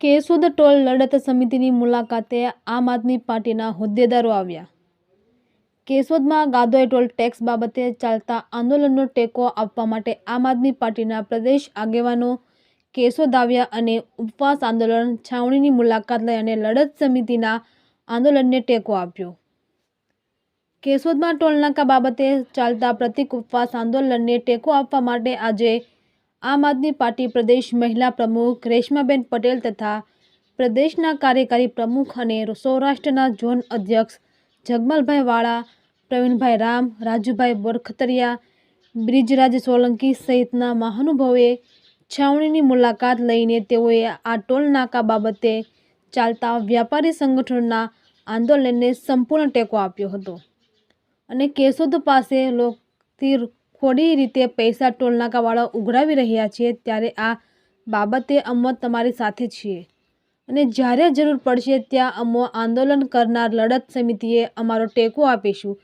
Keshod toll લડત સમિતિની મુલાકાતે આમ આદમી પાર્ટીના હોદ્દેદારો આવ્યા. કેશોદમાં ગાદોય ટોલ ટેક્સ બાબતે ચાલતા આંદોલનનો ટેકો આપવા માટે આમ આદમી પાર્ટીના પ્રદેશ આગેવાનો કેશોદ આવ્યા અને ઉપવાસ આંદોલન, છાવણીની મુલાકાત લઈ અને લડત સમિતિના આંદોલનને ટેકો આપ્યો. કેશોદમાં ટોલનાકા બાબતે ચાલતા પ્રતિક ઉપવાસ આંદોલનને ટેકો આપવા માટે આજે આમ આદમી પાર્ટી પ્રદેશ મહિલા પ્રમુખ રેશમાબેન પટેલ તથા પ્રદેશના કાર્યકારી પ્રમુખ અને સૌરાષ્ટ્રના ઝોન અધ્યક્ષ જગમલભાઈ વાળા, પ્રવીણભાઈ રામ, રાજુભાઈ બોરખતરિયા, બ્રિજરાજ સોલંકી સહિતના મહાનુભાવોએ છાવણીની મુલાકાત લઈને તેઓએ આ ટોલ નાકા બાબતે ચાલતા વ્યાપારી સંગઠનના આંદોલનને સંપૂર્ણ ટેકો આપ્યો હતો. અને કેશોદ પાસે લોકથી ખોટી રીતે પૈસા ટોલનાકાવાળા ઉઘરાવી રહ્યા છે ત્યારે આ બાબતે અમો તમારી સાથે છીએ. અને જ્યારે જરૂર પડશે ત્યાં અમો આંદોલન કરનાર લડત સમિતિએ અમારો ટેકો આપીશું.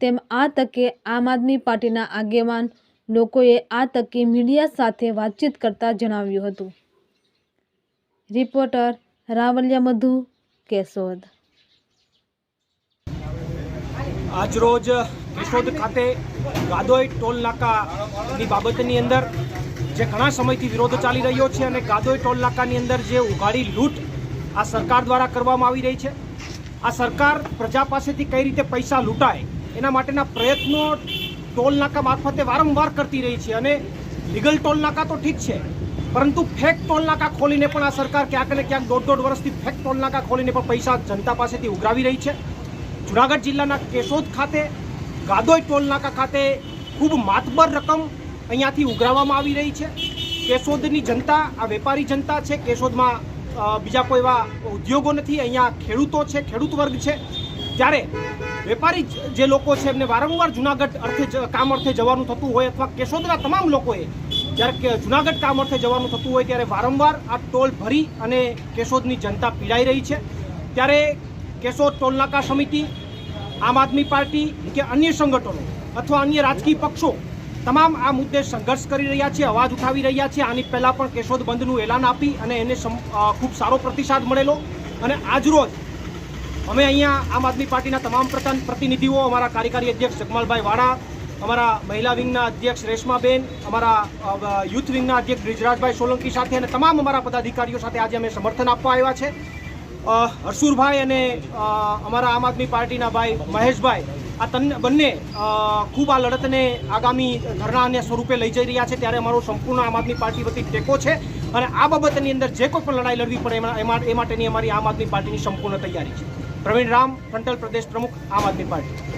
તેમ આ તકે આમ આદમી પાર્ટીના આગેવાન લોકોએ આ તકે મીડિયા સાથે વાતચીત કરતા જણાવ્યું હતું. રિપોર્ટર રાવલિયા મધુ કેશોદ. આજરોજ કેશોદ ખાતે ગાદોઈ ટોલ નાકાની બાબતની અંદર જે ઘણા સમયથી વિરોધ ચાલી રહ્યો છે અને ગાદોઈ ટોલ નાકાની અંદર જે ઉઘાડી લૂંટ આ સરકાર દ્વારા કરવામાં આવી રહી છે. આ સરકાર પ્રજા પાસેથી કઈ રીતે પૈસા લૂંટાય એના માટેના પ્રયત્નો ટોલ નાકા મારફતે વારંવાર કરતી રહી છે અને લીગલ ટોલ નાકા તો ઠીક છે, પરંતુ ફેક ટોલ નાકા ખોલીને પણ આ સરકાર ક્યાંક ને ક્યાંક દોઢ દોઢ વર્ષથી ફેક ટોલ નાકા ખોલીને પણ પૈસા જનતા પાસેથી ઉઘરાવી રહી છે. જુનાગઢ જિલ્લાના કેશોદ ખાતે ગાદોઈ ટોલનાકા ખાતે ખૂબ માતબર રકમ અહીંયાથી ઉઘરાવવામાં આવી રહી છે. કેશોદની જનતા, આ વેપારી જનતા છે, કેશોદમાં બીજા કોઈ એવા ઉદ્યોગો નથી, અહીંયા ખેડૂતો છે, ખેડૂત વર્ગ છે. ત્યારે વેપારી જે લોકો છે, એમને વારંવાર જુનાગઢ અર્થે કામ અર્થે જવાનું થતું હોય અથવા કેશોદના તમામ લોકોએ જ્યારે જુનાગઢ કામ અર્થે જવાનું થતું હોય ત્યારે વારંવાર આ ટોલ ભરી અને કેશોદની જનતા પીડાઈ રહી છે. ત્યારે કેશોદ ટોલનાકા સમિતિ આમ આદમી પાર્ટી કે અન્ય સંગઠનો અથવા અન્ય રાજકીય પક્ષો તમામ આ મુદ્દે સંઘર્ષ કરી રહ્યા છે, અવાજ ઉઠાવી રહ્યા છે. આની પહેલાં પણ કેશોદ બંધનું એલાન આપી અને એને ખૂબ સારો પ્રતિસાદ મળેલો. અને આજરોજ અમે અહીંયા આમ આદમી પાર્ટીના તમામ પ્રધાન પ્રતિનિધિઓ, અમારા કાર્યકારી અધ્યક્ષ જગમાલભાઈ વાળા અમારા મહિલા વિંગના અધ્યક્ષ રેશમાબેન, અમારા યુથ વિંગના અધ્યક્ષ બ્રિજરાજભાઈ સોલંકી સાથે અને તમામ અમારા પદાધિકારીઓ સાથે આજે અમે સમર્થન આપવા આવ્યા છે. અ, હરસુરભાઈ અને અમારા આમ આદમી પાર્ટીના ભાઈ મહેશભાઈ આ તન બંને ખૂબ આ લડતને આગામી ધરણાને સ્વરૂપે લઈ જઈ રહ્યા છે. ત્યારે અમારો સંપૂર્ણ આમ આદમી પાર્ટી વતી ટેકો છે અને આ બાબતની અંદર જે કોઈ પણ લડાઈ લડવી પડે એમાં એ માટેની અમારી આમ આદમી પાર્ટીની સંપૂર્ણ તૈયારી છે. પ્રવીણ રામ ફ્રન્ટલ પ્રદેશ પ્રમુખ આમ આદમી પાર્ટી.